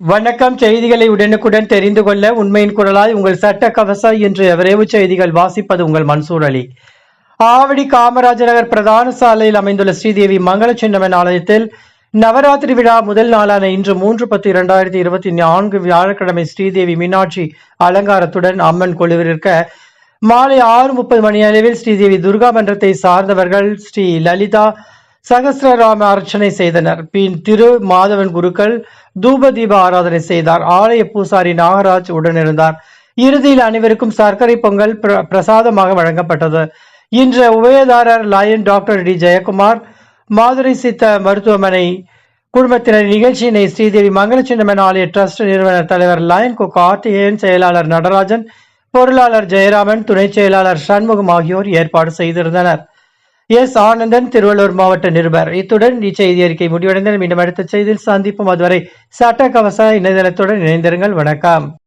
வணக்கம் செய்திகளை உடனுக்குடன் தெரிந்து கொள்ள உண்மையின் குரலாய் உங்கள் சட்ட கவச என்று விரைவு செய்திகள் வாசிப்பது உங்கள் மன்சூர் அலி. ஆவடி காமராஜர் நகர் பிரதான சாலையில் அமைந்துள்ள ஸ்ரீதேவி மங்கள சின்னமன் ஆலயத்தில் நவராத்திரி விழா முதல் நாளான இன்று மூன்று பத்து இரண்டாயிரத்தி இருபத்தி நான்கு வியாழக்கிழமை ஸ்ரீதேவி மீனாட்சி அலங்காரத்துடன் அம்மன் கொழுவிற்க மாலை ஆறு முப்பது மணி அளவில் ஸ்ரீதேவி துர்கா மன்றத்தை சார்ந்தவர்கள் ஸ்ரீ லலிதா சகசிரராம அர்ச்சனை செய்தனர். பின் திரு மாதவன் குருக்கள் தூப தீப ஆராதனை செய்தார். ஆலய பூசாரி நாகராஜ் உடனிருந்தார். இறுதியில் அனைவருக்கும் சர்க்கரை பொங்கல் பிர- பிரசாதமாக வழங்கப்பட்டது. இன்று உபயதாரர் lion doctor D. Jayakumar Madurai சித்த மருத்துவமனை குடும்பத்தினர் நிகழ்ச்சியினை ஸ்ரீதேவி மங்களச்சின்னமன் ஆலய ட்ரஸ்ட் நிறுவனர் தலைவர் லயன் கோ கார்த்திகேயன் செயலாளர் நடராஜன் பொருளாளர் ஜெயராமன் துணை செயலாளர் சண்முகம் ஆகியோர் ஏற்பாடு செய்திருந்தனர். எஸ் ஆனந்தன் திருவள்ளூர் மாவட்ட நிருபர். இத்துடன் இச்செய்தி அறிக்கை முடிவடைந்தது. மீண்டும் அடுத்த செய்தியில் சந்திப்போம். அதுவரை சட்ட கவச இணையதளத்துடன் இணைந்திருங்கள். வணக்கம்.